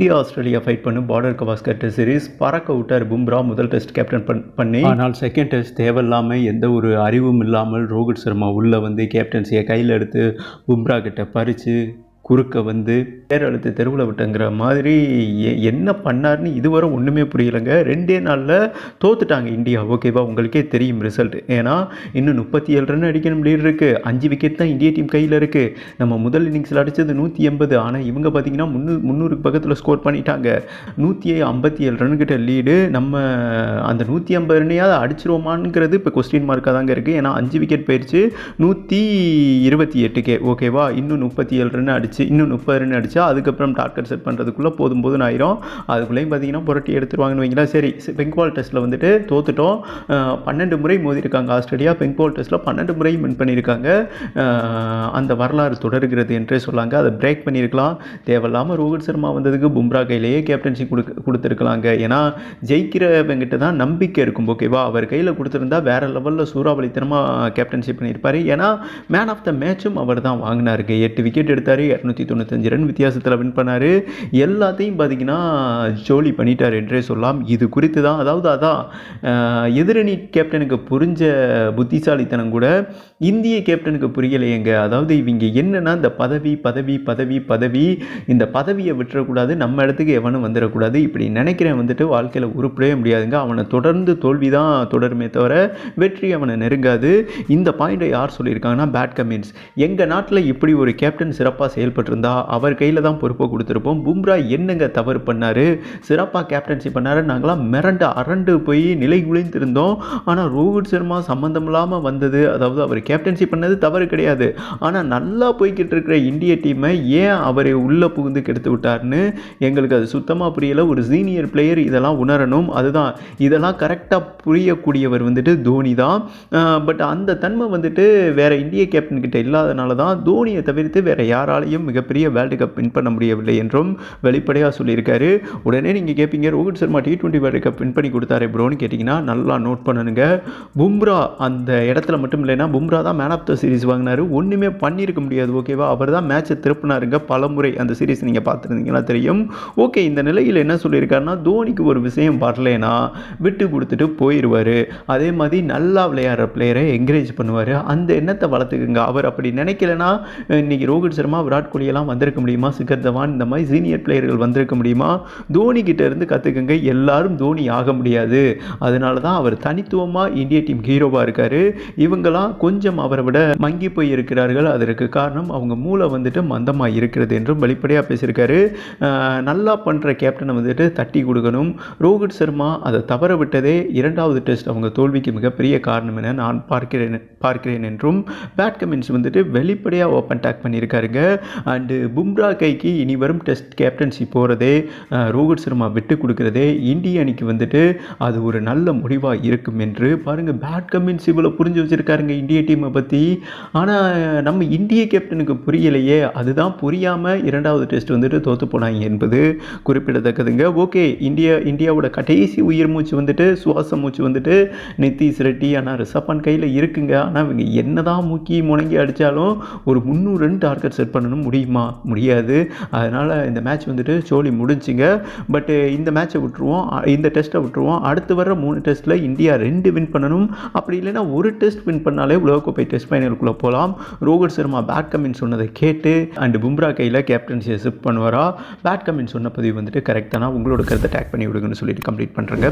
India Australia fight பண்ணும் Border Gavaskar test series பறக்க விட்டார் பும்ரா. முதல் டெஸ்ட் கேப்டன் பண் பண்ணி. ஆனால் செகண்ட் டெஸ்ட் தேவையில்லாமல் எந்த ஒரு அறிவும் இல்லாமல் ரோஹித் சர்மா உள்ளே வந்து கேப்டன்சியை கையில் எடுத்து பும்ரா கிட்ட பறித்து குறுக்க வந்து பேர் அழுத்து தெருவில் விட்டங்கிற மாதிரி என்ன பண்ணார்னு இதுவரை ஒன்றுமே புரியலைங்க. ரெண்டே நாளில் தோத்துட்டாங்க இந்தியா. ஓகேவா? உங்களுக்கே தெரியும் ரிசல்ட் ஏன்னா இன்னும் முப்பத்தி ஏழு ரன் அடிக்கணும் லீடு இருக்குது அஞ்சு விக்கெட் தான் இந்திய டீம் கையில் இருக்குது நம்ம முதல் இன்னிங்ஸில் அடித்தது நூற்றி எண்பது. ஆனால் இவங்க பார்த்தீங்கன்னா முந்நூ முந்நூறுக்கு பக்கத்தில் ஸ்கோர் பண்ணிட்டாங்க. நூற்றி ஐம்பத்தி ஏழு ரன்கிட்ட லீடு நம்ம அந்த நூற்றி ஐம்பது ரன்னையாவது அடிச்சிருவோமாங்கிறது இப்போ கொஸ்டின் மார்க்காக தாங்க இருக்குது ஏன்னா அஞ்சு விக்கெட் போயிடுச்சு நூற்றி இருபத்தி எட்டுக்கே. ஓகேவா? இன்னும் முப்பத்தி ஏழு ரன் அடிச்சு இன்னும் முப்பது ரன் அடிச்சா அதுக்கப்புறம் டார்கெட் செட் பண்ணுறதுக்குள்ளே போதும் போதும் ஆயிரும். அதுக்குள்ளேயும் பார்த்தீங்கன்னா புரட்டி எடுத்துருவாங்கன்னு வைங்களா சரி பெங்கால் டெஸ்ட்டில் வந்துட்டு தோத்துட்டோம். பன்னெண்டு முறை மோதிருக்காங்க ஆஸ்திரேலியா பெங்கால் டெஸ்ட்டில் பன்னெண்டு முறை வின் பண்ணியிருக்காங்க. அந்த வரலாறு தொடர்கிறது என்றே சொல்லாங்க. அதை பிரேக் பண்ணியிருக்கலாம். தேவையில்லாமல் ரோஹித் சர்மா வந்ததுக்கு பும்ரா கையிலேயே கேப்டன்சி கொடுக்க கொடுத்துருக்கலாங்க. ஏன்னா ஜெயிக்கிறவங்கிட்ட தான் நம்பிக்கை இருக்கும் ஓகேவா அவர் கையில் கொடுத்துருந்தா வேறு லெவலில் சூறாவளித்தனமாக கேப்டன்ஷிப் பண்ணியிருப்பார். ஏன்னா மேன் ஆஃப் த மேட்சும் அவர் தான் வாங்கினாருங்க. எட்டு விக்கெட் எடுத்தார் எட்நூற்றி தொண்ணூத்தஞ்சு ரன் வித்தியாசத்தில் வின் பண்ணார். எல்லாத்தையும் பார்த்தீங்கன்னா ஜோலி பண்ணிட்டார் என்றே சொல்லலாம். இது குறித்து தான் அதாவது அதான் எதிரணி கேப்டனுக்கு புரிஞ்ச புத்திசாலித்தனம் கூட இந்திய கேப்டனுக்கு புரியலையேங்க. அதாவது இவங்க என்னென்னா இந்த பதவி பதவி பதவி பதவி இந்த பதவியை விட்டுறக்கூடாது நம்ம இடத்துக்கு எவனும் வந்துடக்கூடாது இப்படி நினைக்கிறேன் வந்துட்டு வாழ்க்கையில் உருப்படவே முடியாதுங்க. அவனை தொடர்ந்து தோல்வி தான் தொடருமே தவிர வெற்றி அவனை நெருங்காது. இந்த பாயிண்டை யார் சொல்லியிருக்காங்கன்னா பேட் கமின்ஸ் எங்கள் நாட்டில் இப்படி ஒரு கேப்டன் சிறப்பாக ஏற்பட்டிருந்தா அவர் கையில் தான் பொறுப்பை கொடுத்துருப்போம். பும்ரா என்னங்க தவறு பண்ணார்? சிறப்பாக கேப்டன்சி பண்ணார். நாங்களாம் மிரண்டு அரண்டு போய் நிலை குளிந்திருந்தோம் ஆனால் ரோஹித் சர்மா சம்மந்தம் இல்லாமல் வந்தது. அதாவது அவர் கேப்டன்சி பண்ணது தவறு கிடையாது. ஆனால் நல்லா போய்கிட்டு இருக்கிற இந்திய டீமை ஏன் அவரை உள்ளே புகுந்து கெடுத்து விட்டார்னு எங்களுக்கு அது சுத்தமாக புரியலை. ஒரு சீனியர் பிளேயர் இதெல்லாம் உணரணும். அதுதான். இதெல்லாம் கரெக்டாக புரியக்கூடியவர் வந்துட்டு தோனி தான். பட் அந்த தன்மை வந்துட்டு வேறு இந்திய கேப்டன் கிட்ட இல்லாதனால தான் தோனியை தவிர்த்து வேறு யாராலையும் மிகப்பெரிய வேர்ல்டு கப் வின் பண்ண முடியவில்லை என்றும் வெளிப்படையாக சொல்லியிருக்காரு. உடனே நீங்கள் கேட்பீங்க Rohit Sharma T twenty world cup win பண்ணி கொடுத்தாரு ப்ரோன்னு கேட்டிங்கன்னா நல்லா நோட் பண்ணணுங்க பும்ரா அந்த இடத்துல மட்டும் இல்லைன்னா பும்ரா தான் மேன் ஆஃப் த சீரிஸ் வாங்கினாரு. ஒன்றுமே பண்ணியிருக்க முடியாது ஓகேவா அவர் தான் மேட்சை திருப்பினாருங்க பல முறை அந்த சீரிஸ் நீங்கள் பார்த்துருந்தீங்கன்னா தெரியும். ஓகே இந்த நிலையில் என்ன சொல்லியிருக்காருன்னா தோனிக்கு ஒரு விஷயம் வரலனா விட்டு கொடுத்துட்டு போயிடுவார் அதே மாதிரி நல்லா விளையாடுற பிளேயரை என்கரேஜ் பண்ணுவார். அந்த எண்ணத்தை வளர்த்துக்குங்க. அவர் அப்படி நினைக்கலனா இன்றைக்கி ரோஹித் சர்மா விராட் கோலியெல்லாம் வந்திருக்க முடியுமா? சிகர் தவான் இந்த மாதிரி சீனியர் பிளேயர்கள் வந்திருக்க முடியுமா? தோனி கிட்ட இருந்து கற்றுக்குங்க எல்லாரும் தோனி ஆக முடியாது. அதனால தான் அவர் தனித்துவமாக இந்திய டீம் ஹீரோவாக இருக்கார். இவங்கெல்லாம் கொஞ்சம் அவரை விட மங்கி போய் இருக்கிறார்கள். அதற்கு காரணம் அவங்க மூளை வந்துட்டு மந்தமாக இருக்கிறது என்றும் வெளிப்படையாக பேசியிருக்காரு. நல்லா பண்ணுற கேப்டனை வந்துட்டு தட்டி கொடுக்கணும். ரோஹித் சர்மா அதை தவற விட்டதே இரண்டாவது டெஸ்ட் அவங்க தோல்விக்கு மிகப்பெரிய காரணம் என நான் பார்க்கிறேன் பார்க்கிறேன் என்றும் பேட் கமின்ஸ் வந்துட்டு வெளிப்படையாக ஓப்பன் டேக் பண்ணியிருக்காருங்க. அண்டு பும்ரா கைக்கு இனி வரும் டெஸ்ட் கேப்டன்சி போகிறதே ரோஹித் சர்மா விட்டு கொடுக்குறதே இந்திய அணிக்கு வந்துட்டு அது ஒரு நல்ல முடிவாக இருக்கும் என்று பாருங்கள் பேட் கமின்ஸ் இவ்வளோ புரிஞ்சு வச்சுருக்காருங்க இந்திய டீமை பற்றி ஆனால் நம்ம இந்திய கேப்டனுக்கு புரியலையே அதுதான் புரியாமல் இரண்டாவது டெஸ்ட் வந்துட்டு தோற்று போனாங்க என்பது குறிப்பிடத்தக்கதுங்க. ஓகே இந்தியா இந்தியாவோட கடைசி உயிர் மூச்சு வந்துட்டு சுவாச மூச்சு வந்துட்டு நிதிஷ் ரெட்டி ஆனால் ரிஷப் பண்ட் கையில் இருக்குங்க. ஆனால் இவங்க என்னதான் மூக்கி முணங்கி அடித்தாலும் ஒரு முந்நூறு ரன் டார்கெட் செட் பண்ணணும் முடியுமா? முடியாது. அதனால் இந்த மேட்ச் வந்துட்டு சோலி முடிஞ்சுங்க. பட்டு இந்த மேட்ச்சை விட்டுருவோம். இந்த டெஸ்ட்டை விட்டுருவோம். அடுத்து வர மூணு டெஸ்ட்டில் இந்தியா ரெண்டு வின் பண்ணணும். அப்படி இல்லைன்னா ஒரு டெஸ்ட் வின் பண்ணாலே உலகக்கோப்பை டெஸ்ட் ஃபைனலுக்குள்ளே போகலாம். ரோஹித் சர்மா பேட் கமின் சொன்னதை கேட்டு அண்டு பும்ரா கையில் கேப்டன்சியை ஷிஃப்ட் பண்ணுவாரா? பேட் கமின் சொன்ன பதிவு வந்துட்டு கரெக்டானா உங்களோட கருத்தை டேக் பண்ணி விடுங்கன்னு சொல்லிட்டு கம்ப்ளீட் பண்ணுறேங்க